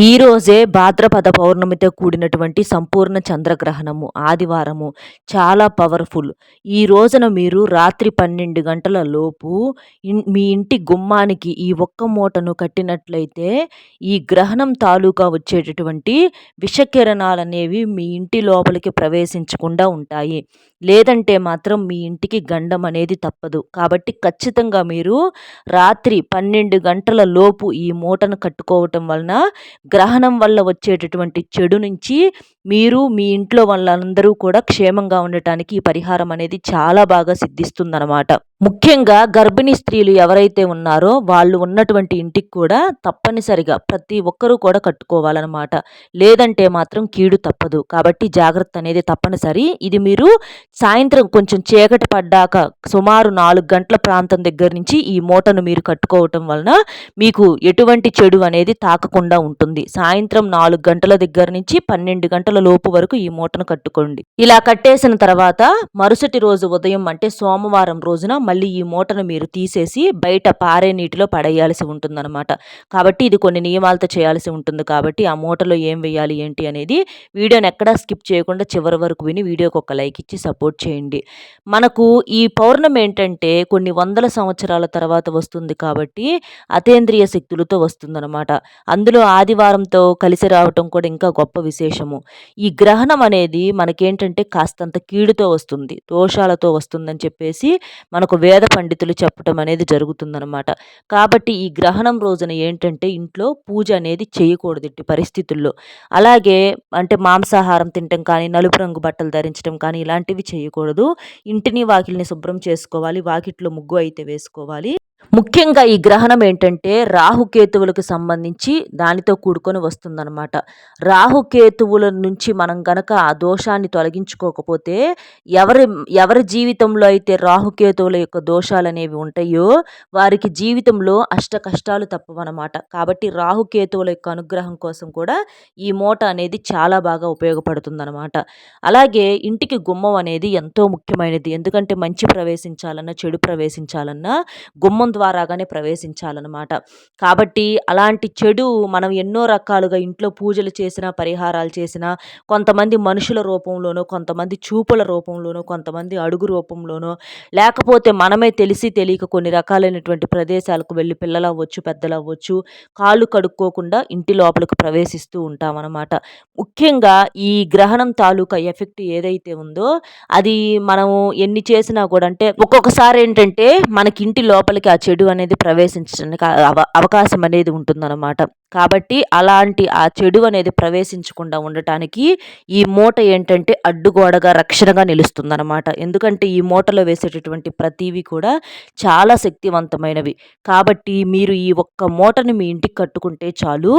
ఈరోజే భాద్రపద పౌర్ణమితో కూడినటువంటి సంపూర్ణ చంద్రగ్రహణము ఆదివారము చాలా పవర్ఫుల్. ఈ రోజున మీరు రాత్రి పన్నెండు గంటల లోపు మీ ఇంటి గుమ్మానికి ఈ ఒక్క మూటను కట్టినట్లయితే ఈ గ్రహణం తాలూకా వచ్చేటటువంటి విషకిరణాలు అనేవి మీ ఇంటి లోపలికి ప్రవేశించకుండా ఉంటాయి. లేదంటే మాత్రం మీ ఇంటికి గండం అనేది తప్పదు. కాబట్టి ఖచ్చితంగా మీరు రాత్రి పన్నెండు గంటల లోపు ఈ మూటను కట్టుకోవటం వలన గ్రహణం వల్ల వచ్చేటటువంటి చెడు నుంచి మీరు మీ ఇంట్లో వాళ్ళందరూ కూడా క్షేమంగా ఉండటానికి ఈ పరిహారం అనేది చాలా బాగా సిద్ధిస్తుందన్నమాట. ముఖ్యంగా గర్భిణీ స్త్రీలు ఎవరైతే ఉన్నారో వాళ్ళు ఉన్నటువంటి ఇంటికి కూడా తప్పనిసరిగా ప్రతి ఒక్కరూ కూడా కట్టుకోవాలన్నమాట. లేదంటే మాత్రం కీడు తప్పదు. కాబట్టి జాగ్రత్త అనేది తప్పనిసరి. ఇది మీరు సాయంత్రం కొంచెం చీకటి పడ్డాక సుమారు నాలుగు గంటల ప్రాంతం దగ్గర నుంచి ఈ మూటను మీరు కట్టుకోవటం వలన మీకు ఎటువంటి చెడు అనేది తాకకుండా ఉంటుంది. సాయంత్రం నాలుగు గంటల దగ్గర నుంచి పన్నెండు గంటల లోపు వరకు ఈ మూటను కట్టుకోండి. ఇలా కట్టేసిన తర్వాత మరుసటి రోజు ఉదయం అంటే సోమవారం రోజున మళ్ళీ ఈ మూటను మీరు తీసేసి బయట పారే నీటిలో పడేయాల్సి ఉంటుందన్నమాట. కాబట్టి ఇది కొన్ని నియమాలతో చేయాల్సి ఉంటుంది. కాబట్టి ఆ మూటలో ఏం వేయాలి ఏంటి అనేది వీడియోని ఎక్కడా స్కిప్ చేయకుండా చివరి వరకు విని వీడియోకి ఒక లైక్ ఇచ్చి సపోర్ట్ చేయండి. మనకు ఈ పౌర్ణమి ఏంటంటే కొన్ని వందల సంవత్సరాల తర్వాత వస్తుంది కాబట్టి అతేంద్రియ శక్తులతో వస్తుందన్నమాట. అందులో ఆదివారంతో కలిసి రావటం కూడా ఇంకా గొప్ప విశేషము. ఈ గ్రహణం అనేది మనకేంటంటే కాస్తంత కీడుతో వస్తుంది దోషాలతో వస్తుందని చెప్పేసి మనకు వేద పండితులు చెప్పటం అనేది జరుగుతుందనమాట కాబట్టి ఈ గ్రహణం రోజున ఏంటంటే ఇంట్లో పూజ అనేది చేయకూడదు ఇట్టి పరిస్థితుల్లో. అలాగే అంటే మాంసాహారం తినటం కానీ నలుపు రంగు బట్టలు ధరించడం కానీ ఇలాంటివి చేయకూడదు. ఇంటిని వాకిల్ని శుభ్రం చేసుకోవాలి. వాకిట్లో ముగ్గు అయితే వేసుకోవాలి. ముఖ్యంగా ఈ గ్రహణం ఏంటంటే రాహుకేతువులకు సంబంధించి దానితో కూడుకొని వస్తుందన్నమాట. రాహుకేతువుల నుంచి మనం గనక ఆ దోషాన్ని తొలగించుకోకపోతే ఎవరి ఎవరి జీవితంలో అయితే రాహుకేతువుల యొక్క దోషాలు అనేవి ఉంటాయో వారికి జీవితంలో అష్ట కష్టాలు తప్పవన్నమాట. కాబట్టి రాహుకేతువుల యొక్క అనుగ్రహం కోసం కూడా ఈ మూట అనేది చాలా బాగా ఉపయోగపడుతుందన్నమాట. అలాగే ఇంటికి గుమ్మం అనేది ఎంతో ముఖ్యమైనది. ఎందుకంటే మంచి ప్రవేశించాలన్నా చెడు ప్రవేశించాలన్నా గుమ్మం ద్వారాగానే ప్రవేశించాలన్నమాట. కాబట్టి అలాంటి చెడు మనం ఎన్నో రకాలుగా ఇంట్లో పూజలు చేసిన పరిహారాలు చేసిన కొంతమంది మనుషుల రూపంలోనో కొంతమంది చూపుల రూపంలోనో కొంతమంది అడుగు రూపంలోనో లేకపోతే మనమే తెలిసి తెలియక కొన్ని రకాలైనటువంటి ప్రదేశాలకు వెళ్ళి పిల్లలు అవ్వచ్చు పెద్దలు అవ్వచ్చు కాళ్ళు కడుక్కోకుండా ఇంటి లోపలికి ప్రవేశిస్తూ ఉంటామన్నమాట. ముఖ్యంగా ఈ గ్రహణం తాలూకా ఎఫెక్ట్ ఏదైతే ఉందో అది మనము ఎన్ని చేసినా కూడా అంటే ఒక్కొక్కసారి ఏంటంటే మనకి ఇంటి లోపలికి ఆ చెడు అనేది ప్రవేశించడానికి అవకాశం అనేది ఉంటుందన్నమాట. కాబట్టి అలాంటి ఆ చెడు అనేది ప్రవేశించకుండా ఉండటానికి ఈ మూట ఏంటంటే అడ్డుగోడగా రక్షణగా నిలుస్తుందన్నమాట. ఎందుకంటే ఈ మూటలో వేసేటటువంటి ప్రతివి కూడా చాలా శక్తివంతమైనవి. కాబట్టి మీరు ఈ ఒక్క మూటను మీ ఇంటికి కట్టుకుంటే చాలు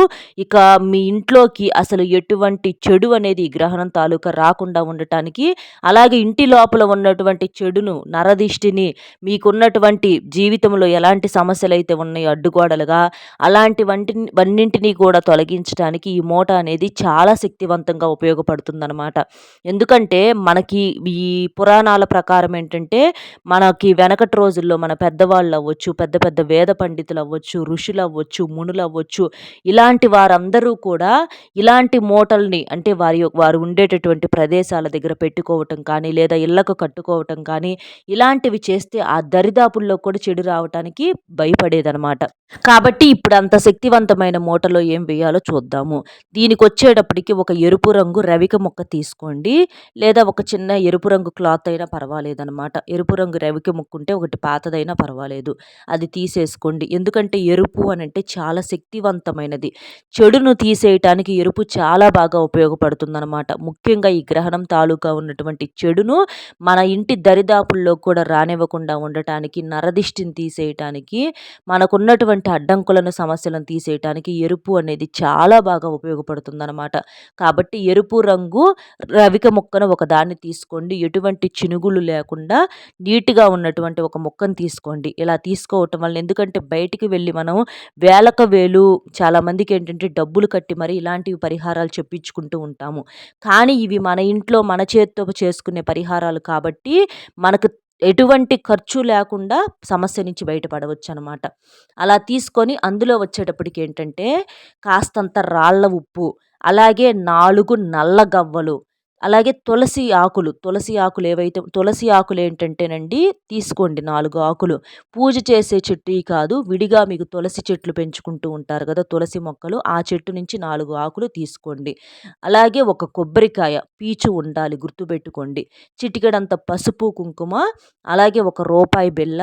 ఇక మీ ఇంట్లోకి అసలు ఎటువంటి చెడు అనేది గ్రహణం తాలూకా రాకుండా ఉండటానికి అలాగే ఇంటి లోపల ఉన్నటువంటి చెడును నరదిష్టిని మీకున్నటువంటి జీవితంలో ఎలాంటి సమస్యలు అయితే ఉన్నాయో అడ్డుగోడలుగా అలాంటి వంటి అన్నింటినీ కూడా తొలగించడానికి ఈ మూట అనేది చాలా శక్తివంతంగా ఉపయోగపడుతుందన్నమాట. ఎందుకంటే మనకి ఈ పురాణాల ప్రకారం ఏంటంటే మనకి వెనకటి రోజుల్లో మన పెద్దవాళ్ళు అవ్వచ్చు పెద్ద పెద్ద వేద పండితులు అవ్వచ్చు ఋషులు అవ్వచ్చు మునులు అవ్వచ్చు ఇలాంటి వారందరూ కూడా ఇలాంటి మూటల్ని అంటే వారి వారు ఉండేటటువంటి ప్రదేశాల దగ్గర పెట్టుకోవటం కానీ లేదా ఇళ్ళకు కట్టుకోవటం కానీ ఇలాంటివి చేస్తే ఆ దరిదాపుల్లో కూడా చెడు రావటానికి భయపడేదనమాట కాబట్టి ఇప్పుడు అంత శక్తివంతమైన మూటలో ఏం వేయాలో చూద్దాము. దీనికి వచ్చేటప్పటికి ఒక ఎరుపు రంగు రవిక మొక్క తీసుకోండి. లేదా ఒక చిన్న ఎరుపు రంగు క్లాత్ అయినా పర్వాలేదనమాట ఎరుపు రంగు రవిక మొక్క ఉంటే ఒకటి పాతదైనా పర్వాలేదు. అది తీసేసుకోండి. ఎందుకంటే ఎరుపు అని అంటే చాలా శక్తివంతమైనది. చెడును తీసేయటానికి ఎరుపు చాలా బాగా ఉపయోగపడుతుందన్నమాట. ముఖ్యంగా ఈ గ్రహణం తాలూకా ఉన్నటువంటి చెడును మన ఇంటి దరిదాపుల్లో కూడా రానివ్వకుండా ఉండటానికి నరదిష్టిని చేయటానికి మనకున్నటువంటి అడ్డంకులను సమస్యలను తీసేయటానికి ఎరుపు అనేది చాలా బాగా ఉపయోగపడుతుందన్నమాట. కాబట్టి ఎరుపు రంగు రవిక మొక్కను ఒక దాన్ని తీసుకోండి. ఎటువంటి చినుగులు లేకుండా నీట్గా ఉన్నటువంటి ఒక మొక్కను తీసుకోండి. ఇలా తీసుకోవటం వల్ల ఎందుకంటే బయటికి వెళ్ళి మనం వేలక వేలు చాలామందికి ఏంటంటే డబ్బులు కట్టి మరి ఇలాంటివి పరిహారాలు చెప్పించుకుంటూ ఉంటాము. కానీ ఇవి మన ఇంట్లో మన చేతితో చేసుకునే పరిహారాలు కాబట్టి మనకు ఎటువంటి ఖర్చు లేకుండా సమస్య నుంచి బయటపడవచ్చు అనమాట అలా తీసుకొని అందులో వచ్చేటప్పటికి ఏంటంటే కాస్తంత రాళ్ళ ఉప్పు అలాగే నాలుగు నల్ల గవ్వలు అలాగే తులసి ఆకులు తులసి ఆకులు ఏవైతే తులసి ఆకులు ఏంటంటేనండి తీసుకోండి నాలుగు ఆకులు. పూజ చేసే చెట్టు కాదు విడిగా మీకు తులసి చెట్లు పెంచుకుంటూ ఉంటారు కదా తులసి మొక్కలు ఆ చెట్టు నుంచి నాలుగు ఆకులు తీసుకోండి. అలాగే ఒక కొబ్బరికాయ పీచు ఉండాలి గుర్తుపెట్టుకోండి. చిటికెడంత పసుపు కుంకుమ అలాగే ఒక రూపాయి బిళ్ళ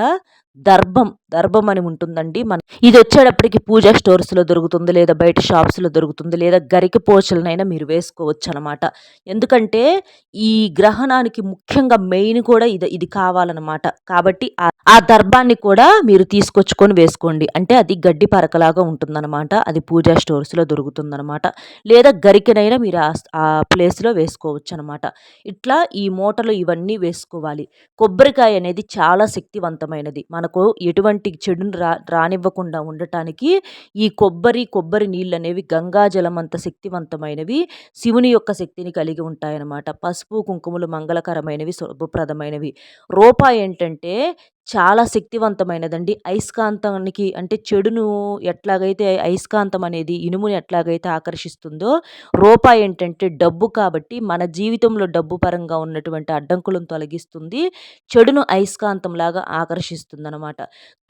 దర్భం దర్భం అని ఉంటుందండి. మన ఇది వచ్చేటప్పటికి పూజా స్టోర్స్లో దొరుకుతుంది లేదా బయట షాప్స్లో దొరుకుతుంది లేదా గరిక పోచలనైనా మీరు వేసుకోవచ్చు అనమాట ఎందుకంటే ఈ గ్రహణానికి ముఖ్యంగా మెయిన్ కూడా ఇది ఇది కావాలన్నమాట కాబట్టి ఆ దర్భాన్ని కూడా మీరు తీసుకొచ్చుకొని వేసుకోండి. అంటే అది గడ్డి పరకలాగా ఉంటుందన్నమాట అది పూజా స్టోర్స్లో దొరుకుతుందన్నమాట లేదా గరికనైనా మీరు ఆ ప్లేస్లో వేసుకోవచ్చు అనమాట ఇట్లా ఈ మూటలు ఇవన్నీ వేసుకోవాలి. కొబ్బరికాయ అనేది చాలా శక్తివంతమైనది. మనకు ఎటువంటి చెడును రా రానివ్వకుండా ఉండటానికి ఈ కొబ్బరి కొబ్బరి నీళ్ళు అనేవి గంగాజలం అంత శక్తివంతమైనవి శివుని యొక్క శక్తిని కలిగి ఉంటాయన్నమాట. పసుపు కుంకుమలు మంగళకరమైనవి శుభప్రదమైనవి. రూపాయి ఏంటంటే చాలా శక్తివంతమైనదండి. అయస్కాంతానికి అంటే చెడును ఎట్లాగైతే అయస్కాంతం అనేది ఇనుముని ఎట్లాగైతే ఆకర్షిస్తుందో రూపాయి ఏంటంటే డబ్బు కాబట్టి మన జీవితంలో డబ్బు పరంగా ఉన్నటువంటి అడ్డంకులను తొలగిస్తుంది. చెడును అయస్కాంతంలాగా ఆకర్షిస్తుంది అనమాట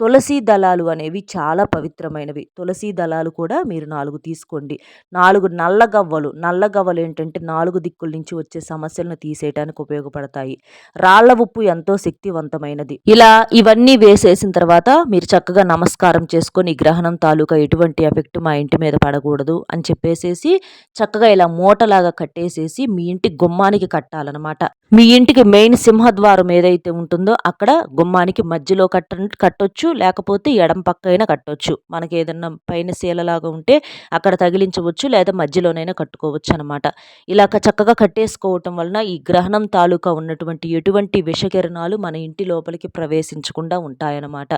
తులసి దళాలు అనేవి చాలా పవిత్రమైనవి. తులసి దళాలు కూడా మీరు నాలుగు తీసుకోండి. నాలుగు నల్ల గవ్వలు. నల్ల గవ్వలు ఏంటంటే నాలుగు దిక్కుల నుంచి వచ్చే సమస్యలను తీసేయడానికి ఉపయోగపడతాయి. రాళ్ళ ఉప్పు ఎంతో శక్తివంతమైనది. ఇలా ఇవన్నీ వేసేసిన తర్వాత మీరు చక్కగా నమస్కారం చేసుకొని గ్రహణం తాలూకా ఎటువంటి ఎఫెక్ట్ మా ఇంటి మీద పడకూడదు అని చెప్పేసేసి చక్కగా ఇలా మూటలాగా కట్టేసేసి మీ ఇంటి గుమ్మానికి కట్టాలన్నమాట. మీ ఇంటికి మెయిన్ సింహద్వారం ఏదైతే ఉంటుందో అక్కడ గుమ్మానికి మధ్యలో కట్ట కట్టొచ్చు లేకపోతే ఎడం పక్క అయినా కట్టొచ్చు. మనకి ఏదన్నా పైన శీలలాగా ఉంటే అక్కడ తగిలించవచ్చు లేదా మధ్యలోనైనా కట్టుకోవచ్చు అనమాట ఇలా చక్కగా కట్టేసుకోవటం వలన ఈ గ్రహణం తాలూకా ఉన్నటువంటి ఎటువంటి విషకిరణాలు మన ఇంటి లోపలికి ప్రవేశించకుండా ఉంటాయన్నమాట.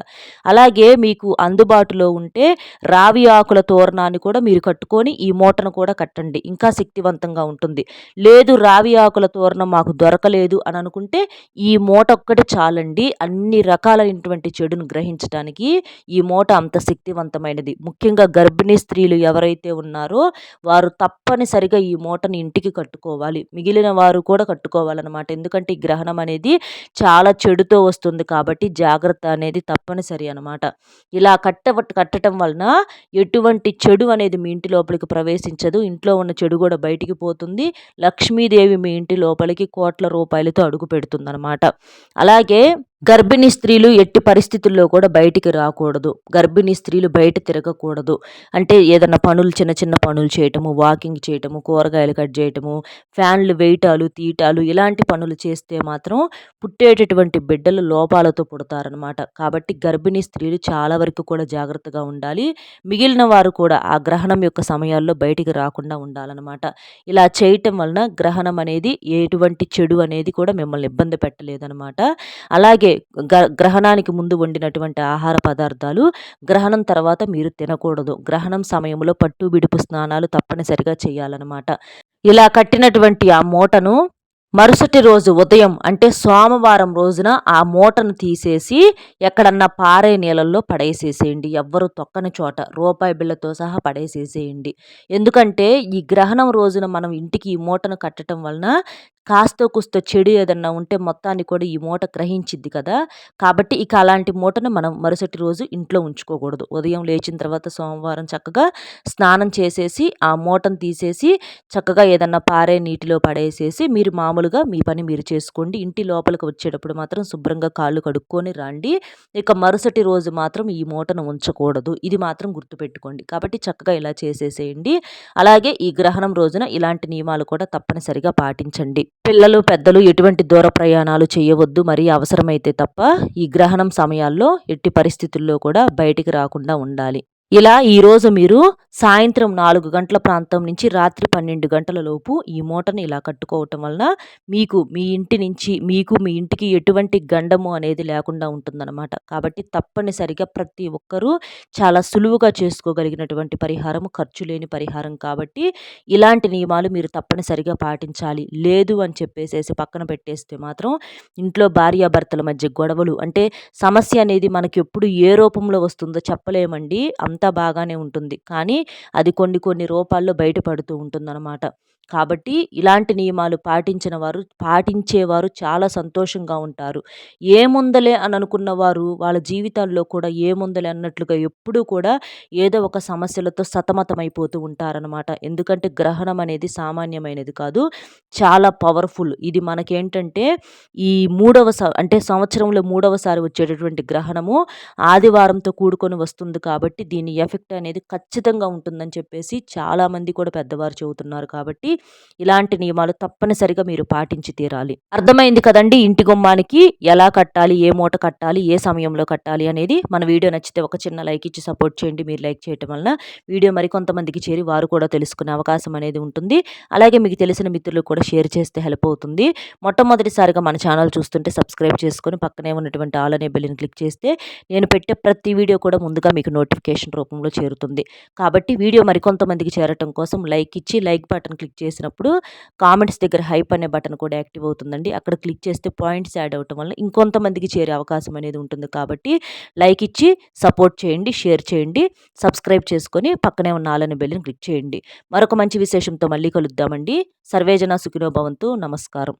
అలాగే మీకు అందుబాటులో ఉంటే రావి ఆకుల తోరణాన్ని కూడా మీరు కట్టుకొని ఈ మూటను కూడా కట్టండి. ఇంకా శక్తివంతంగా ఉంటుంది. లేదు రావి ఆకుల తోరణం మాకు దొరక దొరకలేదు అని అనుకుంటే ఈ మూట ఒక్కటి చాలండి. అన్ని రకాలైనటువంటి చెడును గ్రహించడానికి ఈ మూట అంత శక్తివంతమైనది. ముఖ్యంగా గర్భిణీ స్త్రీలు ఎవరైతే ఉన్నారో వారు తప్పనిసరిగా ఈ మూటని ఇంటికి కట్టుకోవాలి. మిగిలిన వారు కూడా కట్టుకోవాలన్నమాట. ఎందుకంటే ఈ గ్రహణం అనేది చాలా చెడుతో వస్తుంది కాబట్టి జాగ్రత్త అనేది తప్పనిసరి అనమాట ఇలా కట్ట కట్టడం వలన ఎటువంటి చెడు అనేది మీ ఇంటి లోపలికి ప్రవేశించదు. ఇంట్లో ఉన్న చెడు కూడా బయటికి పోతుంది. లక్ష్మీదేవి మీ ఇంటి లోపలికి కోట్ల రూపాయలతో అడుగు పెడుతుందనమాట అలాగే గర్భిణీ స్త్రీలు ఎట్టి పరిస్థితుల్లో కూడా బయటికి రాకూడదు. గర్భిణీ స్త్రీలు బయట తిరగకూడదు. అంటే ఏదైనా పనులు చిన్న చిన్న పనులు చేయటము వాకింగ్ చేయటము కూరగాయలు కట్ చేయటము ఫ్యాన్లు వేయటాలు తీయటాలు ఇలాంటి పనులు చేస్తే మాత్రం పుట్టేటటువంటి బిడ్డలు లోపాలతో పుడతారనమాట కాబట్టి గర్భిణీ స్త్రీలు చాలా వరకు కూడా జాగ్రత్తగా ఉండాలి. మిగిలిన వారు కూడా ఆ గ్రహణం యొక్క సమయాల్లో బయటికి రాకుండా ఉండాలన్నమాట. ఇలా చేయటం వలన గ్రహణం అనేది ఎటువంటి చెడు అనేది కూడా మిమ్మల్ని ఇబ్బంది పెట్టలేదనమాట అలాగే గ్రహణానికి ముందు వండినటువంటి ఆహార పదార్థాలు గ్రహణం తర్వాత మీరు తినకూడదు. గ్రహణం సమయంలో పట్టు బిడుపు స్నానాలు తప్పనిసరిగా చేయాలన్నమాట. ఇలా కట్టినటువంటి ఆ మూటను మరుసటి రోజు ఉదయం అంటే సోమవారం రోజున ఆ మూటను తీసేసి ఎక్కడన్నా పారే నీళ్ళల్లో పడేసేసేయండి. ఎవ్వరు తొక్కని చోట రూపాయి బిళ్ళతో సహా పడేసేసేయండి. ఎందుకంటే ఈ గ్రహణం రోజున మనం ఇంటికి ఈ మూటను కట్టడం వలన కాస్తో కుస్తో చెడు ఏదన్నా ఉంటే మొత్తాన్ని కూడా ఈ మూట గ్రహించిద్ది కదా. కాబట్టి ఇక అలాంటి మూటను మనం మరుసటి రోజు ఇంట్లో ఉంచుకోకూడదు. ఉదయం లేచిన తర్వాత సోమవారం చక్కగా స్నానం చేసేసి ఆ మూటను తీసేసి చక్కగా ఏదన్నా పారే నీటిలో పడేసేసి మీరు మామూలు మామూలుగా మీ పని మీరు చేసుకోండి. ఇంటి లోపలికి వచ్చేటప్పుడు మాత్రం శుభ్రంగా కాళ్ళు కడుక్కొని రండి. ఇక మరుసటి రోజు మాత్రం ఈ మూటను ఉంచకూడదు. ఇది మాత్రం గుర్తుపెట్టుకోండి. కాబట్టి చక్కగా ఇలా చేసేసేయండి. అలాగే ఈ గ్రహణం రోజున ఇలాంటి నియమాలు కూడా తప్పనిసరిగా పాటించండి. పిల్లలు పెద్దలు ఎటువంటి దూర ప్రయాణాలు చేయవద్దు. మరి అవసరమైతే తప్ప ఈ గ్రహణం సమయాల్లో ఎట్టి పరిస్థితుల్లో కూడా బయటికి రాకుండా ఉండాలి. ఇలా ఈరోజు మీరు సాయంత్రం నాలుగు గంటల ప్రాంతం నుంచి రాత్రి పన్నెండు గంటల లోపు ఈ మూటను ఇలా కట్టుకోవటం వలన మీకు మీ ఇంటి నుంచి మీకు మీ ఇంటికి ఎటువంటి గండము అనేది లేకుండా ఉంటుందన్నమాట. కాబట్టి తప్పనిసరిగా ప్రతి ఒక్కరూ చాలా సులువుగా చేసుకోగలిగినటువంటి పరిహారం ఖర్చు లేని పరిహారం కాబట్టి ఇలాంటి నియమాలు మీరు తప్పనిసరిగా పాటించాలి. లేదు అని చెప్పేసేసి పక్కన పెట్టేస్తే మాత్రం ఇంట్లో భార్యాభర్తల మధ్య గొడవలు అంటే సమస్య అనేది మనకి ఎప్పుడు ఏ రూపంలో వస్తుందో చెప్పలేమండి. అంత అంతా బాగానే ఉంటుంది. కానీ అది కొన్ని కొన్ని రూపాల్లో బయటపడుతూ ఉంటుందన్నమాట. కాబట్టి ఇలాంటి నియమాలు పాటించిన వారు పాటించేవారు చాలా సంతోషంగా ఉంటారు. ఏముందలే అని అనుకున్న వారు వాళ్ళ జీవితాల్లో కూడా ఏముందలే అన్నట్లుగా ఎప్పుడూ కూడా ఏదో ఒక సమస్యలతో సతమతమైపోతూ ఉంటారనమాట ఎందుకంటే గ్రహణం అనేది సామాన్యమైనది కాదు చాలా పవర్ఫుల్. ఇది మనకేంటంటే ఈ మూడవ అంటే సంవత్సరంలో మూడవసారి వచ్చేటటువంటి గ్రహణము ఆదివారంతో కూడుకొని వస్తుంది కాబట్టి దీని ఎఫెక్ట్ అనేది ఖచ్చితంగా ఉంటుందని చెప్పేసి చాలామంది కూడా పెద్దవారు చెబుతున్నారు కాబట్టి ఇలాంటి నియమాలు తప్పనిసరిగా మీరు పాటించి తీరాలి. అర్థమైంది కదండి? ఇంటి గుమ్మానికి ఎలా కట్టాలి? ఏ మూట కట్టాలి? ఏ సమయంలో కట్టాలి? అనేది మన వీడియో నచ్చితే ఒక చిన్న లైక్ ఇచ్చి సపోర్ట్ చేయండి. మీరు లైక్ చేయటం వలన వీడియో మరికొంతమందికి చేరి వారు కూడా తెలుసుకునే అవకాశం అనేది ఉంటుంది. అలాగే మీకు తెలిసిన మిత్రులు కూడా షేర్ చేస్తే హెల్ప్ అవుతుంది. మొట్టమొదటిసారిగా మన ఛానల్ చూస్తుంటే సబ్స్క్రైబ్ చేసుకొని పక్కనే ఉన్నటువంటి ఆల్ అనే బెల్లిని క్లిక్ చేస్తే నేను పెట్టే ప్రతి వీడియో కూడా ముందుగా మీకు నోటిఫికేషన్ రూపంలో చేరుతుంది. కాబట్టి వీడియో మరికొంతమందికి చేరటం కోసం లైక్ ఇచ్చి లైక్ బటన్ క్లిక్ చేసినప్పుడు కామెంట్స్ దగ్గర హైప్ అనే బటన్ కూడా యాక్టివ్ అవుతుందండి. అక్కడ క్లిక్ చేస్తే పాయింట్స్ యాడ్ అవ్వటం వల్ల ఇంకొంతమందికి చేరే అవకాశం అనేది ఉంటుంది. కాబట్టి లైక్ ఇచ్చి సపోర్ట్ చేయండి షేర్ చేయండి సబ్స్క్రైబ్ చేసుకొని పక్కనే ఉన్న ఆలని బెల్లిని క్లిక్ చేయండి. మరొక మంచి విశేషంతో మళ్ళీ కలుద్దామండి. సర్వేజన సుఖినోభవంతు నమస్కారం.